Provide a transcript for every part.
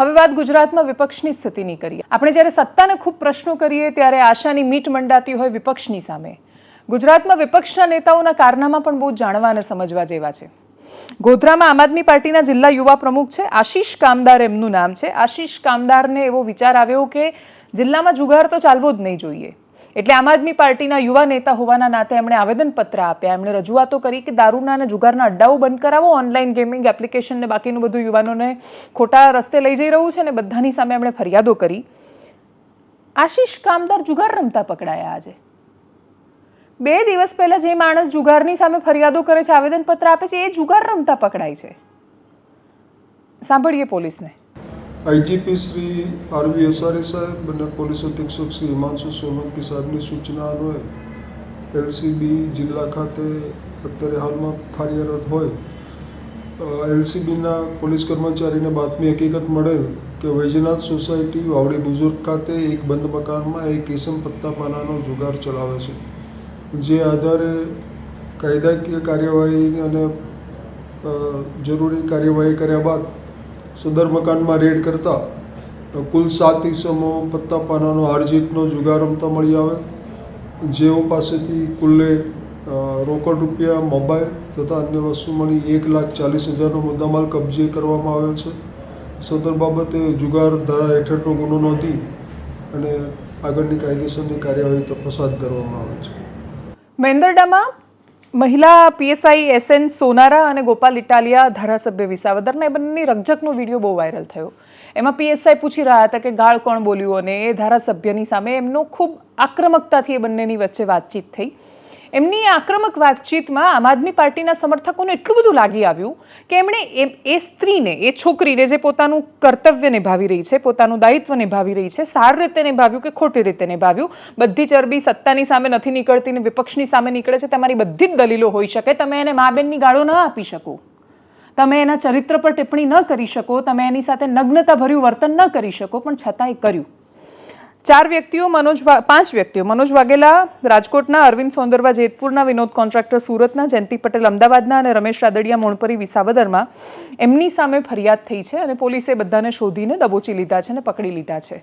હવે વાત ગુજરાતમાં વિપક્ષની સ્થિતિની કરીએ. આપણે જ્યારે સત્તાને ખૂબ પ્રશ્નો કરીએ ત્યારે આશાની મીટ મંડાતી હોય વિપક્ષની સામે. ગુજરાતમાં વિપક્ષના નેતાઓના કારનામા પણ બહુ જાણવા અને સમજવા જેવા છે. ગોધરામાં આમ આદમી પાર્ટીના જિલ્લા યુવા પ્રમુખ છે, આશીષ કામદાર એમનું નામ છે. આશીષ કામદારને એવો વિચાર આવ્યો કે જિલ્લામાં જુગાર તો ચાલવો જ નહીં જોઈએ. એટલે આમ આદમી પાર્ટીના યુવા નેતા હોવાના નાતે એમણે આવેદનપત્ર આપ્યા. એમણે રજૂઆતો કરી કે દારૂના અને જુગારના અડ્ડાઓ બંધ કરાવો, ઓનલાઈન ગેમિંગ એપ્લિકેશન ને બાકીનું બધું યુવાનોને ખોટા રસ્તે લઈ જઈ રહ્યું છે અને બધાની સામે એમણે ફરિયાદો કરી. આશીષ કામદાર જુગાર રમતા પકડાયા આજે. બે દિવસ પહેલાં જે માણસ જુગારની સામે ફરિયાદો કરે છે, આવેદનપત્ર આપે છે, એ જુગાર રમતા પકડાય છે. સાંભળીએ પોલીસને. આઈજીપી શ્રી આરવી એસઆરએ સાહેબ અને પોલીસ અધિક્ષક શ્રી હિમાંશુ સોલંકી સાહેબની સૂચના અન્વયે એલસીબી જિલ્લા ખાતે અત્યારે હાલમાં કાર્યરત હોય. એલસીબીના પોલીસ કર્મચારીને બાતમી હકીકત મળેલ કે વૈજનાથ સોસાયટી વાવડી બુઝુર્ગ ખાતે એક બંધ મકાનમાં એક કિસમ પત્તા પાનાનો જુગાર ચલાવે છે. જે આધારે કાયદાકીય કાર્યવાહી અને જરૂરી કાર્યવાહી કર્યા બાદ સદર મકાનમાં રેડ કરતા કુલ સાત ઈસમો પત્તા પાનાનો હારજીતનો જુગાર રમતા મળી આવે. જેઓ પાસેથી કુલ્લે રોકડ રૂપિયા, મોબાઈલ તથા અન્ય વસ્તુ મળી એક લાખ ચાલીસ હજારનો મુદ્દામાલ કબજે કરવામાં આવેલ છે. સદર બાબતે જુગાર ધારા હેઠળનો ગુનો નોંધી અને આગળની કાયદેસરની કાર્યવાહી તપાસ હાથ ધરવામાં આવે છે. મેંદરડામાં મહિલા પીએસઆઈ એસએન સોનારા અને ગોપાલ ઇટાલિયા ધારાસભ્ય વિસાવદરના એ બંનેની રકઝકનો વીડિયો બહુ વાયરલ થયો. એમાં પીએસઆઈ પૂછી રહ્યા હતા કે ગાળ કોણ બોલ્યું અને એ ધારાસભ્યની સામે એમનો ખૂબ આક્રમકતાથી એ બંનેની વચ્ચે વાતચીત થઈ. એમની આક્રમક વાતચીતમાં આમ આદમી પાર્ટીના સમર્થકોને એટલું બધું લાગી આવ્યું કે એમણે એમ એ સ્ત્રીને, એ છોકરીને જે પોતાનું કર્તવ્ય નિભાવી રહી છે, પોતાનું દાયિત્વ નિભાવી રહી છે, સારી રીતે નિભાવ્યું કે ખોટી રીતે નિભાવ્યું? બધી ચરબી સત્તાની સામે નથી નીકળતી ને વિપક્ષની સામે નીકળે છે, તમારી બધી જ દલીલો હોઈ શકે. તમે એને મા બેનની ગાળો ન આપી શકો. તમે એના ચરિત્ર પર ટિપ્પણી ન કરી શકો. તમે એની સાથે નગ્નતાભર્યું વર્તન ન કરી શકો. પણ છતાંય કર્યું. ચાર વ્યક્તિઓ, મનોજ પાંચ વ્યક્તિઓ, મનોજ વાઘેલા રાજકોટના, અરવિંદ સોંદરવા જેતપુરના, વિનોદ કોન્ટ્રાક્ટર સુરતના, જયંતિ પટેલ અમદાવાદના અને રમેશ રાદડિયા મોણપરી વિસાવદરમાં એમની સામે ફરિયાદ થઈ છે અને પોલીસે બધાને શોધીને દબોચી લીધા છે અને પકડી લીધા છે.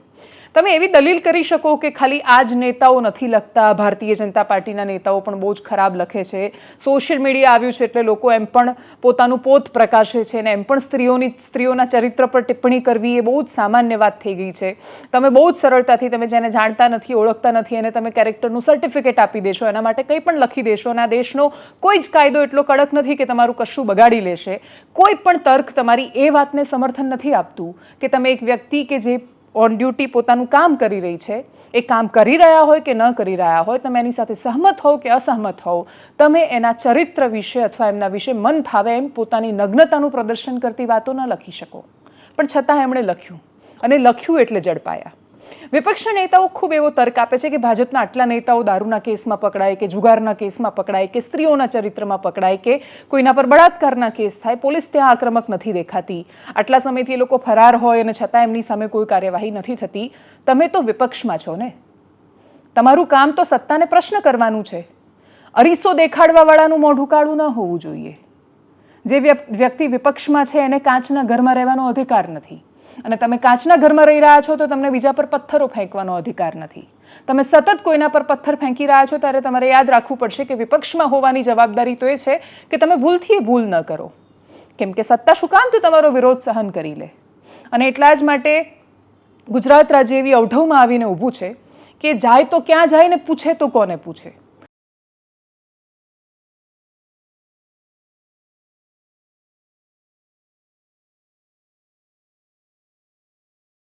તમે એવી દલીલ કરી શકો કે ખાલી આ જ નેતાઓ નથી લખતા? ભારતીય જનતા પાર્ટીના નેતાઓ પણ બહુ જ ખરાબ લખે છે. સોશિયલ મીડિયા આવ્યું છે એટલે લોકો એમ પણ પોતાનું પોત પ્રકાશે છે અને એમ પણ સ્ત્રીઓની, સ્ત્રીઓના ચરિત્ર પર ટિપ્પણી કરવી એ બહુ જ સામાન્ય વાત થઈ ગઈ છે. તમે બહુ જ સરળતાથી, તમે જેને જાણતા નથી, ઓળખતા નથી અને તમે કેરેક્ટરનું સર્ટિફિકેટ આપી દેશો, એના માટે કંઈ પણ લખી દેશો અને આ દેશનો કોઈ જ કાયદો એટલો કડક નથી કે તમારું કશું બગાડી લેશે. કોઈ પણ તર્ક તમારી એ વાતને સમર્થન નથી આપતું કે તમે એક વ્યક્તિ કે જે ઓન ડ્યુટી પોતાનું કામ કરી રહી છે, એ કામ કરી રહ્યા હોય કે ન કરી રહ્યા હોય, તમે એની સાથે સહમત હોવ કે અસહમત હોવ, તમે એના ચરિત્ર વિશે અથવા એમના વિશે મન ફાવે એમ પોતાની નગ્નતાનું પ્રદર્શન કરતી વાતો ન લખી શકો. પણ છતાં એમણે લખ્યું. અને લખ્યું એટલે ઝડપાયા. વિપક્ષના નેતાઓ ખૂબ એવો તર્ક આપે છે કે ભાજપના આટલા નેતાઓ દારૂના કેસમાં પકડાય કે જુગારના કેસમાં પકડાય કે સ્ત્રીઓના ચરિત્રમાં પકડાય કે કોઈના પર બળાત્કારના કેસ થાય, પોલીસ ત્યાં આક્રમક નથી દેખાતી. આટલા સમયથી એ લોકો ફરાર હોય અને છતાં એમની સામે કોઈ કાર્યવાહી નથી થતી. તમે તો વિપક્ષમાં છો ને? તમારું કામ તો સત્તાને પ્રશ્ન કરવાનું છે. અરીસો દેખાડવાવાળાનું મોઢું કાળું ન હોવું જોઈએ. જે વ્યક- વ્યક્તિ વિપક્ષમાં છે એને કાચના ઘરમાં રહેવાનો અધિકાર નથી. અને તમે કાચના ઘરમાં રહી રહ્યા છો તો તમને બીજા પર પથ્થરો ફેંકવાનો અધિકાર નથી. તમે સતત કોઈના પર પથ્થર ફેંકી રહ્યા છો ત્યારે તમારે યાદ રાખવું પડશે કે વિપક્ષમાં હોવાની જવાબદારી તો એ છે કે તમે ભૂલથી ભૂલ ન કરો. કેમ કે સત્તા શું કામ તો તમારો વિરોધ સહન કરી લે. અને એટલા જ માટે ગુજરાત રાજ્ય એવી અવઢવમાં આવીને ઊભું છે કે જાય તો ક્યાં જાય ને પૂછે તો કોને પૂછે?